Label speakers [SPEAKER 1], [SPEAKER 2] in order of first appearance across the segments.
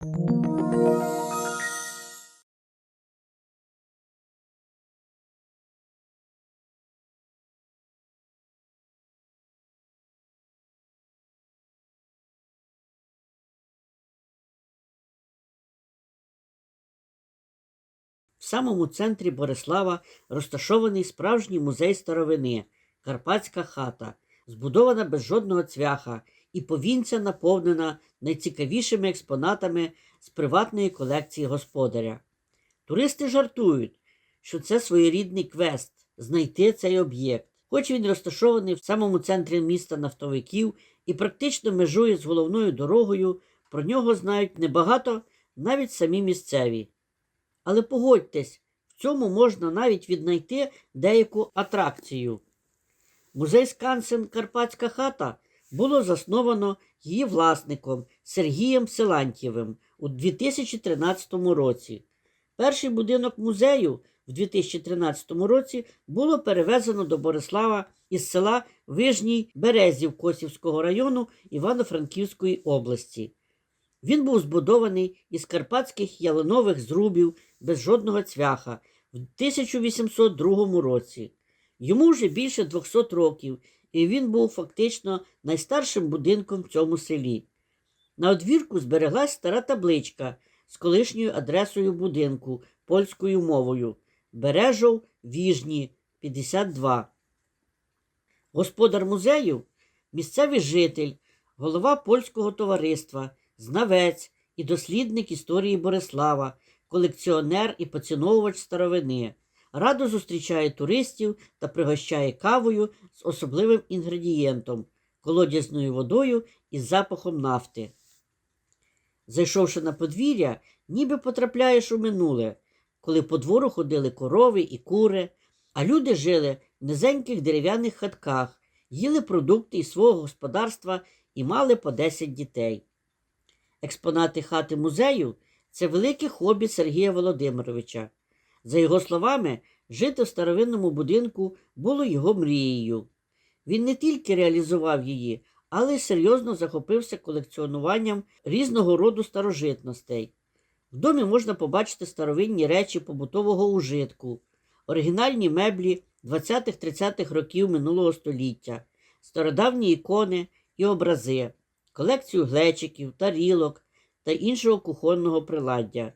[SPEAKER 1] В самому центрі Борислава розташований справжній музей старовини Карпатська хата, збудована без жодного цвяха і повінця наповнена найцікавішими експонатами з приватної колекції господаря. Туристи жартують, що це своєрідний квест знайти цей об'єкт. Хоч він розташований в самому центрі міста нафтовиків і практично межує з головною дорогою, про нього знають небагато навіть самі місцеві. Але погодьтесь, в цьому можна навіть віднайти деяку атракцію. Музей Скансен Карпатська хата було засновано її власником Сергієм Силантьєвим у 2013 році. Перший будинок музею в 2013 році було перевезено до Борислава із села Вижній Березів Косівського району Івано-Франківської області. Він був збудований із карпатських ялинових зрубів без жодного цвяха в 1802 році. Йому вже більше 200 років, і він був фактично найстаршим будинком в цьому селі. На одвірку збереглась стара табличка з колишньою адресою будинку польською мовою Бережов Віжні 52. Господар музею місцевий житель, голова польського товариства, знавець і дослідник історії Борислава, колекціонер і поціновувач старовини. Радо зустрічає туристів та пригощає кавою з особливим інгредієнтом колодязною водою із запахом нафти. Зайшовши на подвір'я, ніби потрапляєш у минуле, коли по двору ходили корови і кури, а люди жили в низеньких дерев'яних хатках, їли продукти із свого господарства і мали по 10 дітей. Експонати хати музею це велике хобі Сергія Володимировича. За його словами, жити в старовинному будинку було його мрією. Він не тільки реалізував її, але й серйозно захопився колекціонуванням різного роду старожитностей. В домі можна побачити старовинні речі побутового ужитку, оригінальні меблі 20-30-х років минулого століття, стародавні ікони і образи, колекцію глечиків, тарілок та іншого кухонного приладдя.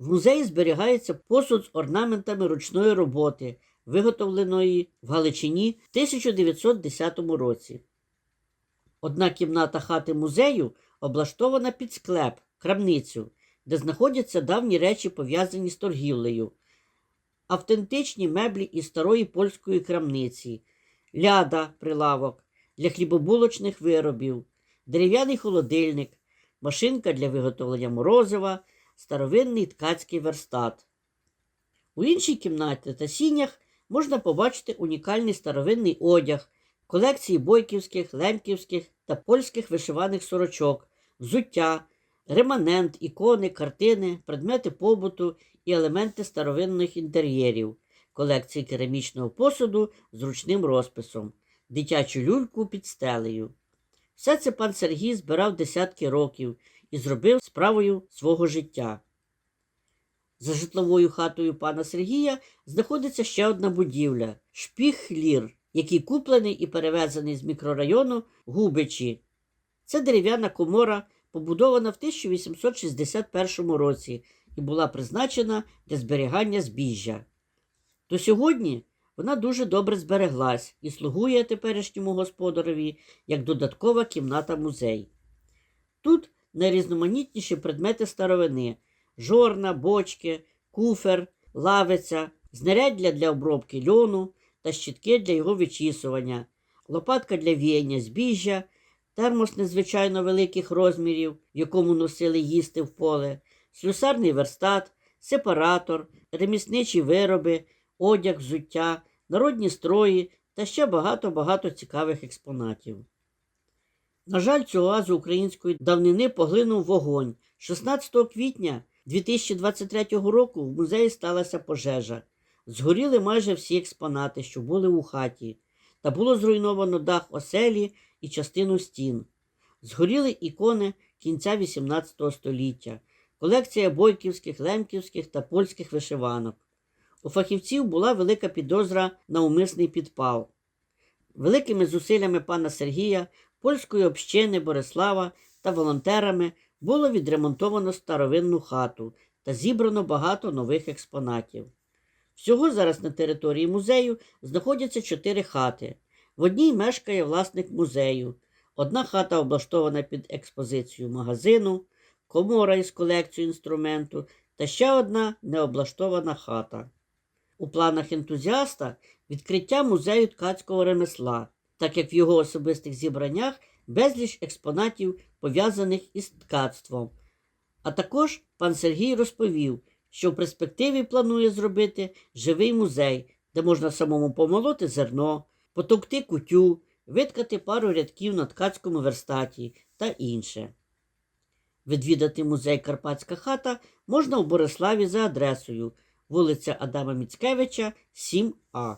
[SPEAKER 1] В музеї зберігається посуд з орнаментами ручної роботи, виготовленої в Галичині в 1910 році. Одна кімната хати музею облаштована під склеп, крамницю, де знаходяться давні речі, пов'язані з торгівлею, автентичні меблі із старої польської крамниці, ляда, прилавок для хлібобулочних виробів, дерев'яний холодильник, машинка для виготовлення морозива, старовинний ткацький верстат. У іншій кімнаті та сінях можна побачити унікальний старовинний одяг, колекції бойківських, лемківських та польських вишиваних сорочок, взуття, реманент, ікони, картини, предмети побуту і елементи старовинних інтер'єрів, колекції керамічного посуду з ручним розписом, дитячу люльку під стелею. Все це пан Сергій збирав десятки років і зробив справою свого життя. За житловою хатою пана Сергія знаходиться ще одна будівля шпіг хлір, який куплений і перевезений з мікрорайону Губичі. Це дерев'яна комора, побудована в 1861 році і була призначена для зберігання збіжжя. До сьогодні вона дуже добре збереглась і слугує теперішньому господареві як додаткова кімната музей. Тут найрізноманітніші предмети старовини жорна, бочки, куфер, лавиця, знаряддя для обробки льону та щітки для його вичісування, лопатка для віяння збіжжя, термос незвичайно великих розмірів, якому носили їсти в поле, слюсарний верстат, сепаратор, ремісничі вироби, одяг, взуття, народні строї та ще багато-багато цікавих експонатів. На жаль, цю оазу української давнини поглинув вогонь. 16 квітня 2023 року в музеї сталася пожежа. Згоріли майже всі експонати, що були у хаті, та було зруйновано дах оселі і частину стін. Згоріли ікони кінця XVIII століття, колекція бойківських, лемківських та польських вишиванок. У фахівців була велика підозра на умисний підпал. Великими зусиллями пана Сергія, польської общини Борислава та волонтерами було відремонтовано старовинну хату та зібрано багато нових експонатів. Всього зараз на території музею знаходяться чотири хати. В одній мешкає власник музею. Одна хата облаштована під експозицію магазину, комора із колекцією інструменту та ще одна необлаштована хата. У планах ентузіаста відкриття музею ткацького ремесла, так як в його особистих зібраннях безліч експонатів пов'язаних із ткацтвом. А також пан Сергій розповів, що в перспективі планує зробити живий музей, де можна самому помолоти зерно, потовкти кутю, виткати пару рядків на ткацькому верстаті та інше. Відвідати музей Карпатська хата можна у Бориславі за адресою вулиця Адама Міцкевича, 7А.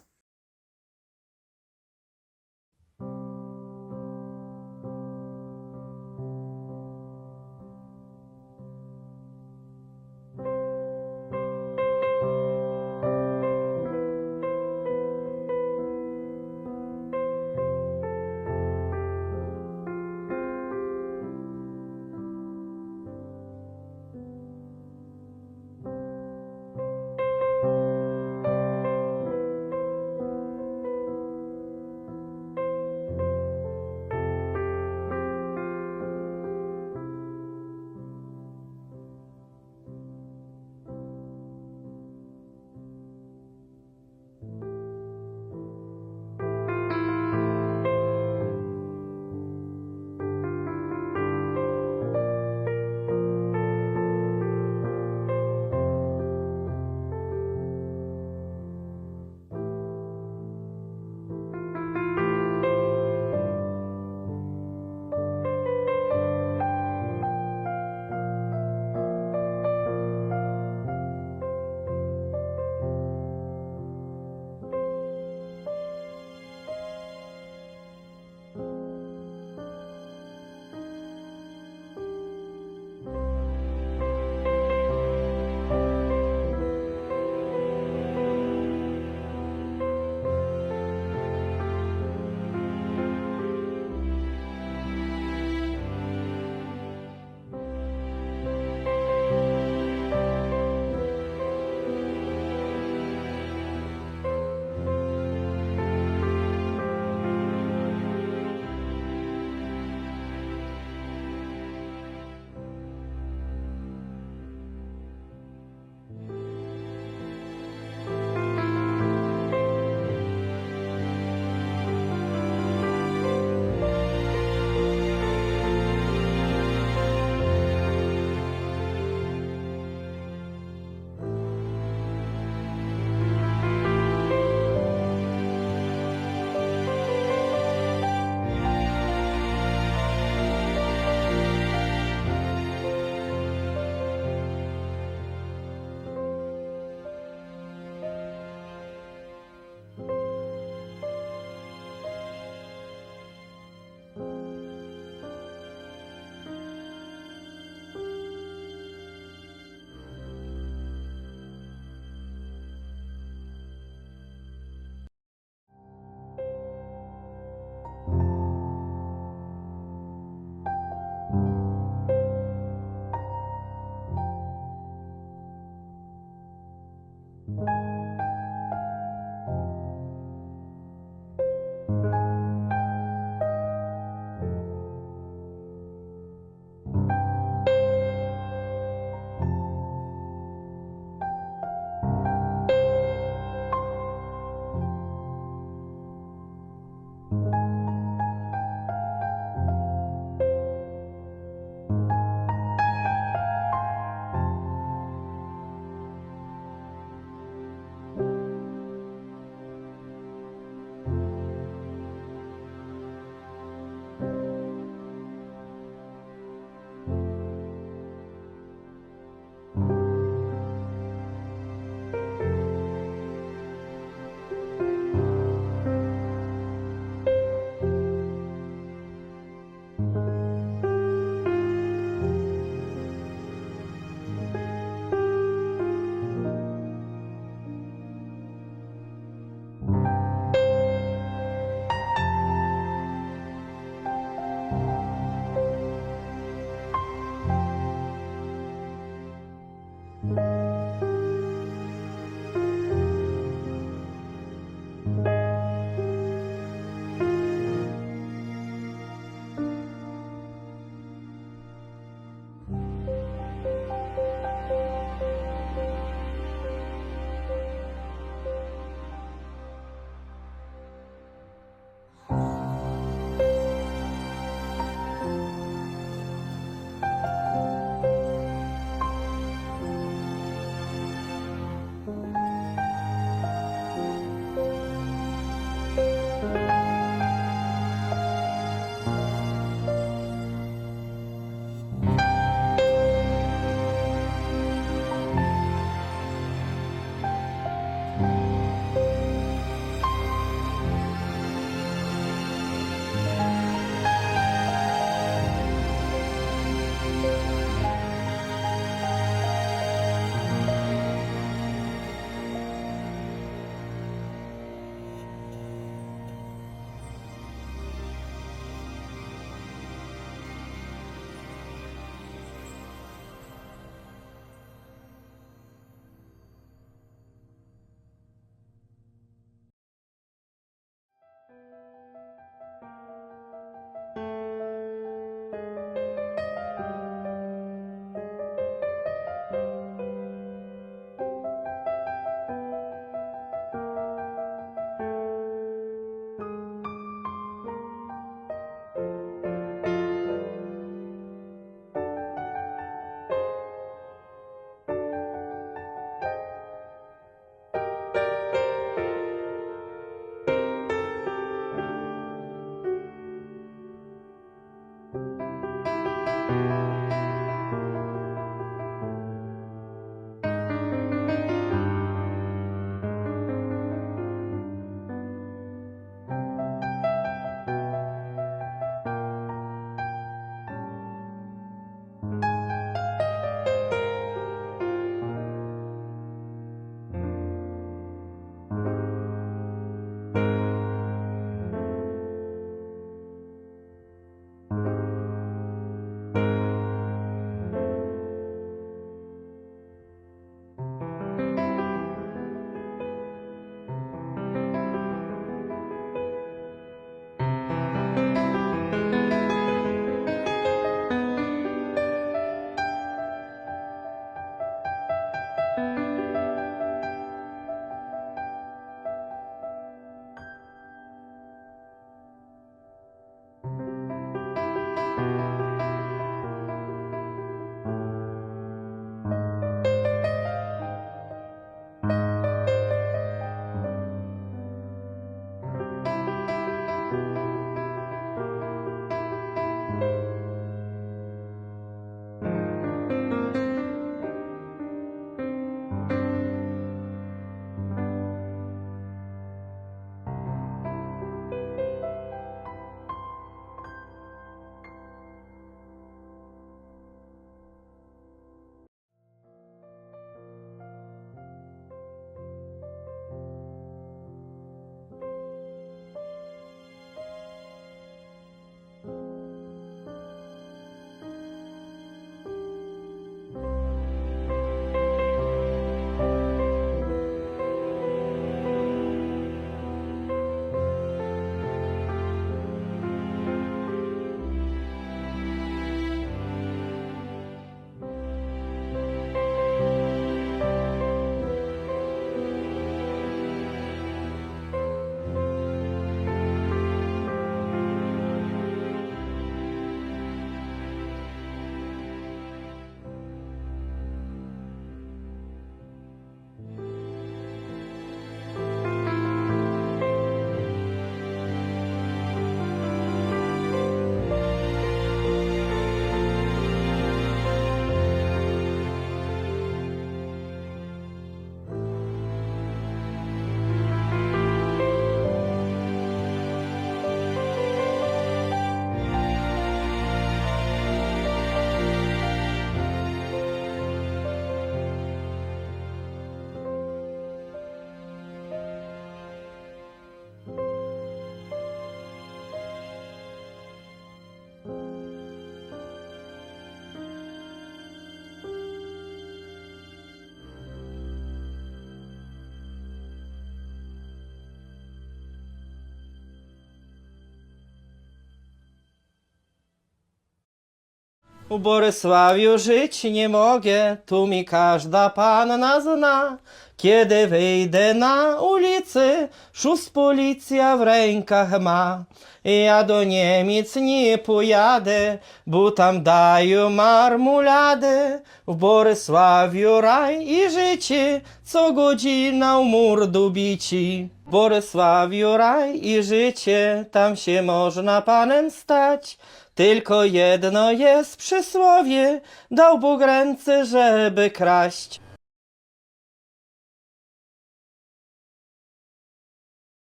[SPEAKER 2] U Borysławiu żyć nie mogę, tu mi każda panna zna. Kiedy wyjdę na ulicy, szóst policja w rękach ma. Ja do Niemiec nie pojadę, bo tam dają marmuladę. W Borysławiu raj i życie, co godzina u murdu bici. W Borysławiu raj i życie, tam się można panem stać. Tylko jedno jest przysłowie, dał Bóg ręce, żeby kraść.